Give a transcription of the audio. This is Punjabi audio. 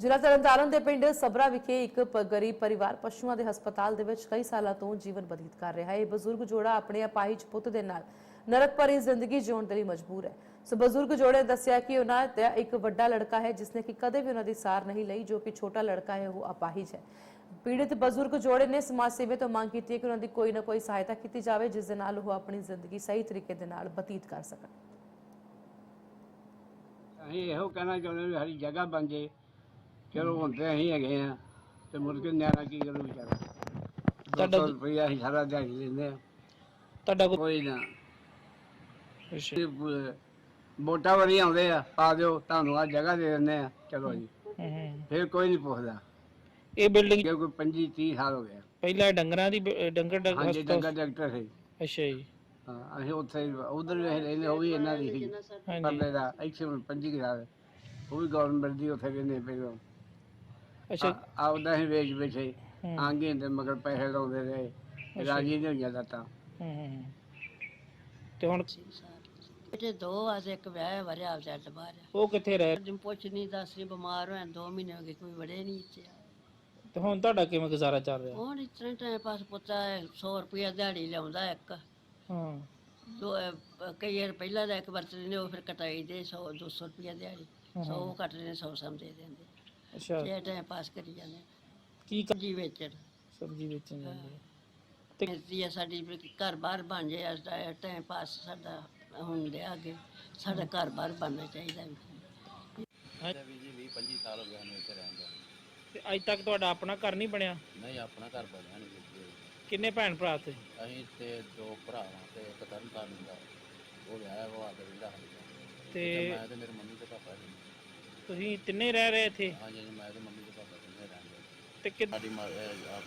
ਜ਼ਿਲ੍ਹਾ ਤਰਨਤਾਰਨ ਦੇ ਪਿੰਡ ਸਬਰਾ ਵਿਖੇ ਇੱਕ ਪ- ਗਰੀਬ ਪਰਿਵਾਰ ਪਸ਼ੂਆਂ ਦੇ ਹਸਪਤਾਲ ਦੇ ਵਿੱਚ ਕਈ ਸਾਲਾਂ ਤੋਂ ਜੀਵਨ ਬਤੀਤ ਕਰ ਰਿਹਾ ਹੈ। ਇਹ ਬਜ਼ੁਰਗ ਜੋੜਾ ਆਪਣੇ ਅਪਾਹਿਜ ਪੁੱਤ ਦੇ ਨਾਲ ਨਰਕ ਭਰੀ ਜ਼ਿੰਦਗੀ ਜਿਉਣ ਦੇ ਲਈ ਮਜਬੂਰ ਹੈ। ਸੋ ਬਜ਼ੁਰਗ ਜੋੜੇ ਦੱਸਿਆ ਕਿ ਉਹਨਾਂ ਦਾ ਇੱਕ ਵੱਡਾ ਲੜਕਾ ਹੈ ਜਿਸਨੇ ਕਿ ਕਦੇ ਵੀ ਉਹਨਾਂ ਦੀ ਸਾਰ ਨਹੀਂ ਲਈ, ਜੋ ਕਿ ਛੋਟਾ ਲੜਕਾ ਹੈ, ਉਹ ਅਪਾਹਿਜ ਹੈ। ਪੀੜਿਤ ਬਜ਼ੁਰਗ ਜੋੜੇ ਨੇ ਸਮਾਜ ਸੇਵਾ ਤੋਂ ਮੰਗ ਕੀਤੀ ਹੈ ਕਿ ਉਹਨਾਂ ਦੀ ਕੋਈ ਨਾ ਕੋਈ ਸਹਾਇਤਾ ਕੀਤੀ ਜਾਵੇ, ਜਿਸ ਦੇ ਨਾਲ ਉਹ ਆਪਣੀ ਜ਼ਿੰਦਗੀ ਸਹੀ ਤਰੀਕੇ ਦੇ ਨਾਲ ਬਤੀਤ ਕਰ ਸਕਣ। ਅਸੀਂ ਇਹੋ ਕਹਿਣਾ ਚਾਹੁੰਦੇ ਵੀ ਸਾਡੀ ਜਗ੍ਹਾ ਬਣ ਜੇ ਚਲੋ ਹੁਣ ਤੇ ਅਸੀਂ ਹੈਗੇ ਆ ਤੇ ਕੇ ਨਿਆਣਾ ਕੀ ਕਰੂ ਵਿਚਾਰਾ? ਤੁਹਾਡਾ- 200 ਰੁਪਇਆ ਅਸੀਂ ਸਾਰਾ ਦਿਹਾੜੀ ਲੈਂਦੇ ਆ। ਤੁਹਾਡਾ ਕੋਈ ਕੋਈ ਨਾ। ਅੱਛਾ। ਤੇ ਵੋਟਾਂ ਵਾਰੀ ਆਉਂਦੇ ਆ ਆ ਦਿਓ ਤੁਹਾਨੂੰ ਆ ਜਗ੍ਹਾ ਦੇ ਦਿੰਦੇ ਆ ਚਲੋ ਜੀ। ਹੂੰ, ਹੂੰ। ਫਿਰ ਕੋਈ ਨਹੀਂ ਪੁੱਛਦਾ। ਇਹ ਬਿਲਡਿੰਗ ਜੇ ਕੋਈ 25 30 ਸਾਲ ਹੋ ਗਏ ਪਹਿਲਾਂ ਡੰਗਰਾਂ ਦੀ ਬ- ਡੰਗਰ ਡੰਗ ਹਾਂਜੀ ਹਸਪਤਾਲ ਡੰਗਰ ਡਾਕਟਰ ਸੀ। ਅੱਛਾ ਜੀ। ਹਾਂ ਅਸੀਂ ਉੱਥੇ ਉਧਰ ਵੀ ਅਸੀਂ ਰਹਿੰਦੇ ਉਹ ਵੀ ਇਹਨਾਂ ਦੀ ਸੀ। ਹਾਂਜੀ। ਪਰਲੇ ਦਾ ਇੱਥੇ ਹੁਣ ਪੰਜੀ ਗਰਾ ਉਹ ਵੀ ਗਵਰਨਮੈਂਟ ਦੀ ਉੱਥੇ ਰਹਿੰਦੇ ਪਹਿਲਾਂ ਅੱਛਾ। ਆ ਹੀ ਵੇਚ ਬੈਠੇ ਹੂੰ, ਆਂਗੇ ਤੇ ਮਗਰ ਪੈਸੇ ਲਾਉਂਦੇ ਰਹੇ ਰਾਜੀ ਨਹੀਂ ਹੋਈਆਂ ਦਾਤਾ ਹੂੰ, ਹੂੰ। ਤੇ ਹੁਣ ਬੇਟੇ ਦੋ ਤੇ ਇੱਕ ਵਿਆਹ ਵਰਿਆ ਜੱਟ ਬਾਹਰ ਉਹ ਕਿੱਥੇ ਰਹਿ? ਜਿੰ ਪੁੱਛ ਨਹੀਂ ਦੱਸ ਨਹੀਂ ਬਿਮਾਰ ਹੋਇਆ ਦੋ ਮਹੀਨੇ ਹੋ ਗਏ ਕੋਈ ਵੜੇ ਨਹੀਂ ਇੱਥੇ। ਤੇ ਹੁਣ ਤੁਹਾਡਾ ਕਿਵੇਂ ਗੁਜ਼ਾਰਾ ਚੱਲ ਰਿਹਾ? ਹੁਣ ਇਤਨੇ ਟਾਈਮ ਪਾਸ ਪੁੱਤਾ 100 ਰੁਪਇਆ ਦਿਹਾੜੀ ਲਿਆਉਂਦਾ ਇੱਕ। ਹਾਂ। ਦੋ ਅਹ, ਕਈ ਵਾਰ ਪਹਿਲਾਂ ਦਾ ਇੱਕ ਵਰਤਦੇ ਨੇ ਉਹ ਫਿਰ ਕਟਾਈ ਦੇ 100 200 ਰੁਪਇਆ ਦਿਹਾੜੀ। 100 ਕੱਟਦੇ ਨੇ 100 ਸਮ ਦੇ ਦਿੰਦੇ। ਅੱਛਾ। ਇਹ ਟਾਈਮ ਪਾਸ ਕਰੀ ਜਾਂਦੇ ਕੀ ਕਰ- ਜੀ ਵੇਚਣ। ਸਬਜ਼ੀ ਵੇਚਣ ਜਾਂਦੇ ਤੇ ਆ ਸਾਡੀ ਵੀ ਘਰ ਬਾਹਰ ਬਣ ਜਾਏ ਅੱਜ ਦਾ ਟਾਈਮ ਪਾਸ ਸਾਡਾ ਹੁਣ ਲਿਆ ਅੱਗੇ। ਸਾਡਾ ਘਰ ਬਾਹਰ ਬਣਨਾ ਚਾਹੀਦਾ ਵੀ। ਤੇ ਅੱਜ ਤੱਕ ਤੁਹਾਡਾ ਆਪਣਾ ਘਰ ਨਹੀਂ ਬਣਿਆ? ਨਹੀਂ ਆਪਣਾ ਘਰ ਬਣਿਆ ਨਹੀਂ ਵੀਰ ਕਿੰਨੇ ਭੈਣ ਭਰਾ ਤੇ ਅਸੀਂ ਤੇ ਦੋ ਭਰਾ ਵਾਂ ਤੇ ਇੱਕ ਤਰਨ ਤਾਰਨ ਦਾ। ਉਹ ਵਿਆਹ ਉਹ ਆ ਕੇ ਵਿੰਦਾ ਤੇ ਮੈਂ ਤੇ ਮੇਰੇ ਮੰਮੀ ਤੇ ਪਾਪਾ ਜੀ। ਤੁਸੀਂ ਤਿੰਨੇ ਰਹਿ ਰਹੇ ਇੱਥੇ? ਹਾਂਜੀ ਹਾਂਜੀ ਮੈਂ ਤੇ ਮੰਮੀ ਤੇ ਪਾਪਾ ਤਿੰਨੇ ਰਹਿੰਦੇ ਤੇ ਕਿ ਸਾਡੀ ਮਾਂ- ਅਹ ਆਪ